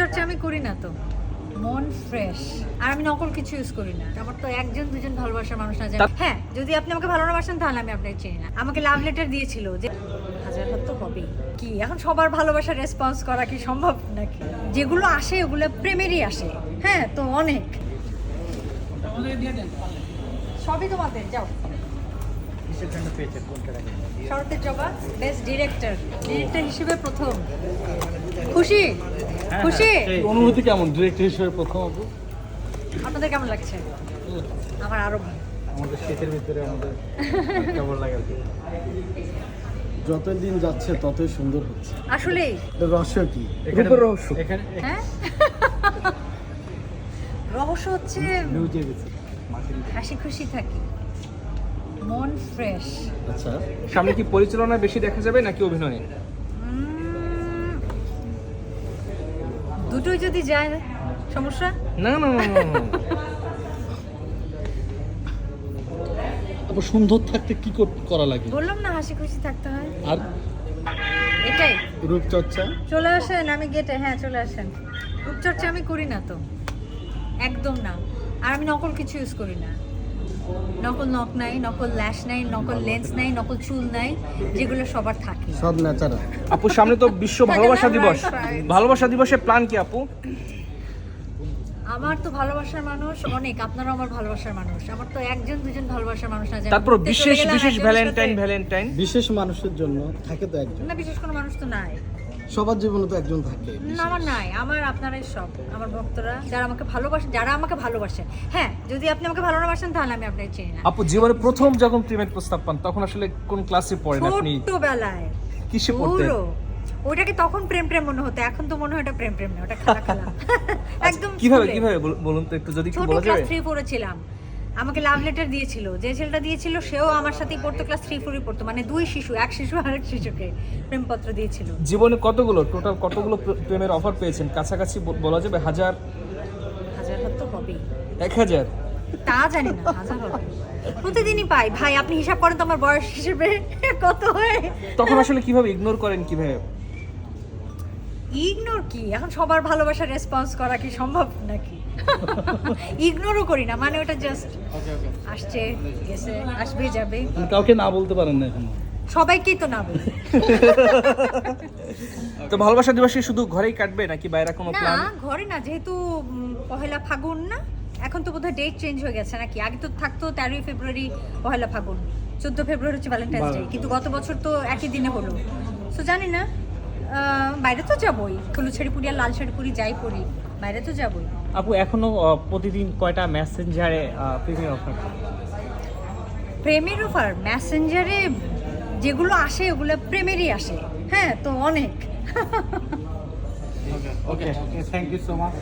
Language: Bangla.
রূপচর্চা আমি করি না তো। মন ফ্রেশ আর আমি নকল কিছু ইউজ করি না। আমার তো একজন দুজন ভালোবাসার মানুষ না জানে হ্যাঁ যদি আপনি আমাকে ভালো না বাসেন তাহলে আমি আপনাকে চিনি না। আমাকে লাভ লেটার দিয়েছিল যে হাজার হাত তো হবেই। কি এখন সবার ভালোবাসার রেসপন্স করা কি সম্ভব নাকি? যেগুলো আসে ওগুলো প্রেমেরই আসে। হ্যাঁ তো অনেক। সবই তোমাদের যাও। শরতের জবা বেস্ট ডিরেক্টর ডিরেক্টর হিসেবে প্রথম। খুশি? খুশি? অনুভূতি কেমন? ডিরেক্টর হিসেবে প্রথম আপু আপনাদের কেমন লাগছে? আমার আরও ভালো। আমাদের শীতের ভিতরে আমাদের কেমন লাগে? যতই দিন যাচ্ছে ততই সুন্দর হচ্ছে। আসলেই? এর রহস্য কি? এখানে রহস্য। এখানে হ্যাঁ? রহস্য হচ্ছে হাসি খুশি থাকি। মন ফ্রেশ আচ্ছা। সামনে কি পরিচালনা বেশি দেখা যাবে নাকি অভিনয়ে? দুটোই যদি যায় সমস্যা? না না না। আপু সুন্দর থাকতে কি করা লাগে? বললাম না হাসি খুশি থাকতে হয়। আর? এটাই। রূপচর্চা? চলে আসেন আমি গেটে হ্যাঁ চলে আসেন। রূপচর্চা আমি করি না তো। একদম না। আর আমি নকল কিছু ইউজ করি না। নকল নখ নাই নকল ল্যাশ নাই নকল লেন্স নাই নকল চুল নাই যেগুলো সবার থাকে। সব ন্যাচারাল। আপু সামনে তো বিশ্ব ভালোবাসা দিবস. ভালোবাসা দিবসের প্ল্যান কি আপু? আমার তো ভালোবাসার মানুষ অনেক আপনারা আমার ভালোবাসার মানুষ। আমার তো একজন দুজন ভালোবাসার মানুষ না তারপর বিশেষ বিশেষ ভ্যালেন্টাইন ভ্যালেন্টাইন বিশেষ মানুষের জন্য থাকে তো একজন। না বিশেষ কোনো মানুষ তো নাই। সবার জীবনে তো একজন থাকে না আমার নাই আমার আপনারাই সব আমার ভক্তরা যারা আমাকে ভালোবাসেন যারা আমাকে ভালোবাসেন। হ্যাঁ যদি আপনি আমাকে ভালো না বাসেন তাহলে আমি আপনাকে চিনি না। আপু জীবনে প্রথম যখন প্রেমের প্রস্তাব পান তখন আসলে কোন ক্লাসে পড়েন আপনি? ছোট্টবেলায়। কিসে পড়তেন? ওইটাকে তখন প্রেম প্রেম মনে হতো? এখন তো মনে হয় ওটা প্রেম প্রেম না ওটা খেলা খেলা। একদম আচ্ছা, কীভাবে স্কুলে। কীভাবে বলুন তো একটু যদি ছোট ক্লাস যাবে থ্রি ফোরে ছিলাম। আমাকে লাভ লেটার দিয়েছিল। যে ছেলেটা দিয়েছিল সেও আমার সাথেই পড়তো ক্লাস থ্রি ফোরই পড়তো। মানে দুই শিশু এক শিশু আর এক শিশুকে প্রেমপত্র দিয়েছিল। জীবনে কতগুলো টোটাল কতগুলো প্রে- প্রেমের অফার পেয়েছেন? কাছাকাছি বলা যাবে হাজার? হাজার তো হবেই। এক হাজার? তা জানি না হাজার হবে প্রতিদিনই পাই। ভাই আপনি হিসাব করেন তো আমার বয়স হিসেবে কত হয়। তখন আসলে কীভাবে ইগনোর করেন কীভাবে? ইগনোর কি? এখন সবার ভালোবাসা রেসপন্স করা কি সম্ভব নাকি? ইগনোরও করি না মানে ওটা জাস্ট আসছে গেছে আসবে যাবে। মানে কাউকে না বলতে পারেন না এখনও। সবাইকেই তো না বলি। তো ভালোবাসা দিবসে শুধু ঘরেই কাটবে নাকি বাইরে কোনো না ঘরে না যেহেতু পহেলা ফাগুন না এখন তো বোধহয় ডেট চেঞ্জ হয়ে গেছে নাকি? আগে তো থাকতো তেরোই ফেব্রুয়ারি পহেলা ফাগুন চোদ্দ ফেব্রুয়ারি হচ্ছে ভ্যালেন্টাইন্স ডে কিন্তু গত বছর তো একই দিনে হলো। তো জানি না বাইরে তো যাবই। হলুদ শাড়ি পরি আর লাল শাড়ি পরি যাই পরি বাইরে তো যাবই। আপু এখনও প্রতিদিন কয়টা মেসেঞ্জারে প্রিমিয়ার অফার প্রেমের অফার মেসেঞ্জারে যেগুলো আসে ওগুলো প্রেমেরই আসে। হ্যাঁ তো অনেক। Okay okay thank you so much